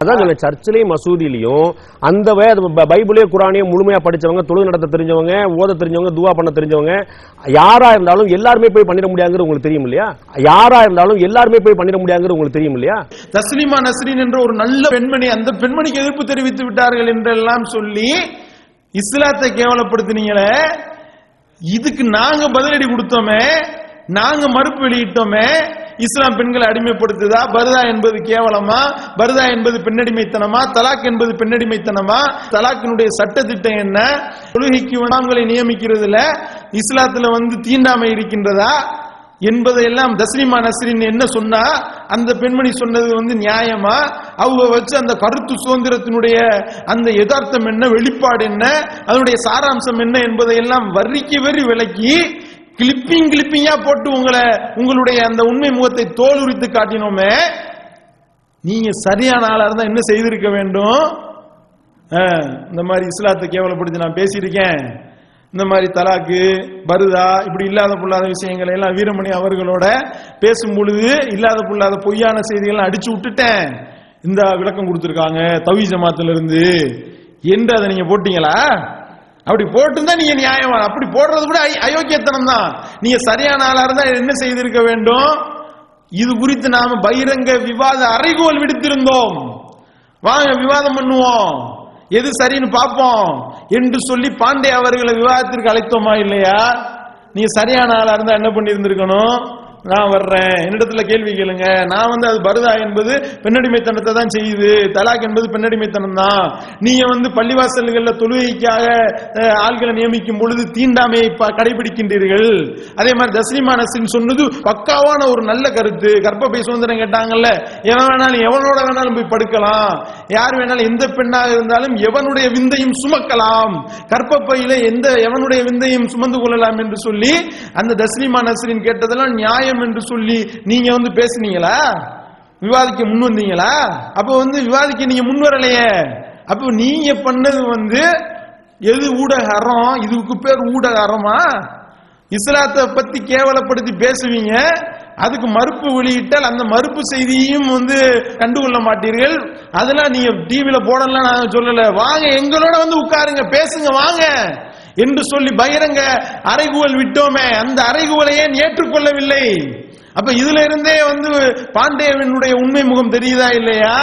அதான் சர்ச்சிலையும் மசூதியிலையும் அந்த பைபிளே குரானையும் முழுமையா படிச்சவங்க தொழுது நடத்த தெரிஞ்சவங்க ஓத தெரிஞ்சவங்க துவா பண்ண தெரிஞ்சவங்க யாரா இருந்தாலும் எல்லாருமே போய் பண்ணிட முடியாங்கிறது உங்களுக்கு தெரியும் இல்லையா? யாரா இருந்தாலும் எல்லாருமே போய் பண்ணிட முடியாங்கிறது உங்களுக்கு தெரியும் இல்லையா? தஸ்லிமா நஸ்ரீன் என்ற ஒரு நல்ல பெண்மணி அந்த பெண்மணிக்கு எதிர்ப்பு தெரிவித்து விட்டார்கள் என்றெல்லாம் சொல்லி இஸ்லாத்தை கேவலப்படுத்தினீங்களே இதுக்கு நாங்க பதிலடி கொடுத்தோமே நாங்க மறுப்பு வெளியிட்டோமே இஸ்லாம் பெண்களை அடிமைப்படுத்துதா? பர்தா என்பது கேவலமா? பர்தா என்பது பெண்ணடிமைத்தனமா தலாக் என்பது பெண்ணடிமைத்தனமா தலாக்கினுடைய சட்டத்திட்டம் என்ன? தொழுகைக்கு உணவுகளை நியமிக்கிறதுல இஸ்லாத்துல வந்து தீண்டாமை இருக்கின்றதா? என்பதையெல்லாம் தஸ்லிமா நஸ்ரின் என்ன சொன்னா? அந்த பெண்மணி சொன்னது வந்து நியாயமா? அவங்க வச்சு அந்த கருத்து சுதந்திரத்தினுடைய அந்த யதார்த்தம் என்ன? வெளிப்பாடு என்ன? அதனுடைய சாராம்சம் என்ன? என்பதையெல்லாம் வர்றிக்கு வரி விளக்கி கிளிப்பிங் கிளிப்பிங்கா போட்டு உங்களை உங்களுடைய அந்த உண்மை முகத்தை தோல் உரித்து காட்டினோமே நீங்க சரியான ஆளா இருந்தா என்ன செய்திருக்க வேண்டும்? இந்த மாதிரி இஸ்லாத்தை கேவலப்படுத்தி நான் பேசியிருக்கேன். இந்த மாதிரி தலாக்கு பருதா இப்படி இல்லாத புல்லாத விஷயங்களை எல்லாம் வீரமணி அவர்களோட பேசும் பொழுது இல்லாத புல்லாத பொய்யான செய்திகள் அடிச்சு விட்டுட்டேன். இந்த விளக்கம் கொடுத்துருக்காங்க தவி ஜமாத்துல இருந்து என்று அதை நீங்க போட்டீங்களா? அப்படி போட்டுருந்தா நீங்க நியாயமா. அப்படி போடுறது கூட அயோக்கியத்தனம் தான் நீங்க சரியான ஆளா இருந்தா என்ன செய்திருக்க வேண்டும்? இது குறித்து நாம பகிரங்க விவாத அறைகோல் விடுத்திருந்தோம். வாங்க விவாதம் பண்ணுவோம். எது சரின்னு பார்ப்போம். என்று சொல்லி பாண்டே அவர்களை விவாதத்திற்கு அழைத்தோமா இல்லையா? நீ சரியான ஆளா இருந்தா என்ன பண்ணியிருந்திருக்கணும்? நான் வர்றேன். என்னிடத்துல கேள்வி கேளுங்க. நான் வந்து அது பருதா என்பது பெண்ணடிமைத்தனத்தை தான் செய்யுது. தலாக் என்பது பெண்ணடிமைத்தனம் தான் நீங்க வந்து பள்ளிவாசல்கள்ல தொழுகைக்காக ஆள்களை நியமிக்கும் பொழுது தீண்டாமையை கடைபிடிக்கின்றீர்கள். அதே மாதிரி தஸ்லிமா சொன்னது பக்காவான ஒரு நல்ல கருத்து. கர்ப்பப்பை சுதந்திரம் கேட்டாங்கல்ல. எவன் வேணாலும் எவனோட வேணாலும் போய் படுக்கலாம். யார் வேணாலும் எந்த பெண்ணாக இருந்தாலும் எவனுடைய விந்தையும் சுமக்கலாம். கர்ப்பப்பையில எந்த எவனுடைய விந்தையும் சுமந்து கொள்ளலாம் என்று சொல்லி அந்த தஸ்லிமா நஸ்ரின் கேட்டதெல்லாம் நியாயம் என்று சொல்லி நீங்க வந்து பேசுனீங்களா? விவாதிக்க முன் வந்தீங்களா? அப்ப வந்து விவாதிக்க நீங்க முன் வரலையே. அப்ப நீங்க பண்ணது வந்து எது ஊடக அறம் இதுக்கு பேர் ஊடக அறமா இஸ்லாத்தை பத்தி கேவலப்படுத்தி பேசுவீங்க. அதுக்கு மறுப்பு வெளியிட்டால் அந்த மறுப்பு செய்தியும் வந்து கண்டுகொள்ள மாட்டீர்கள். அதெல்லாம் நீங்க டிவியில போடலாம் நான் சொல்லல. வாங்க எங்களோட வந்து உட்காருங்க பேசுங்க வாங்க. என்று சொல்லி பகிரங்க அறைகுவல் விட்டோமே அந்த அறைகுவலை ஏன் ஏற்றுக்கொள்ளவில்லை? அப்ப இதுல இருந்தே வந்து பாண்டேவனுடைய உண்மை முகம் தெரியுதா இல்லையா?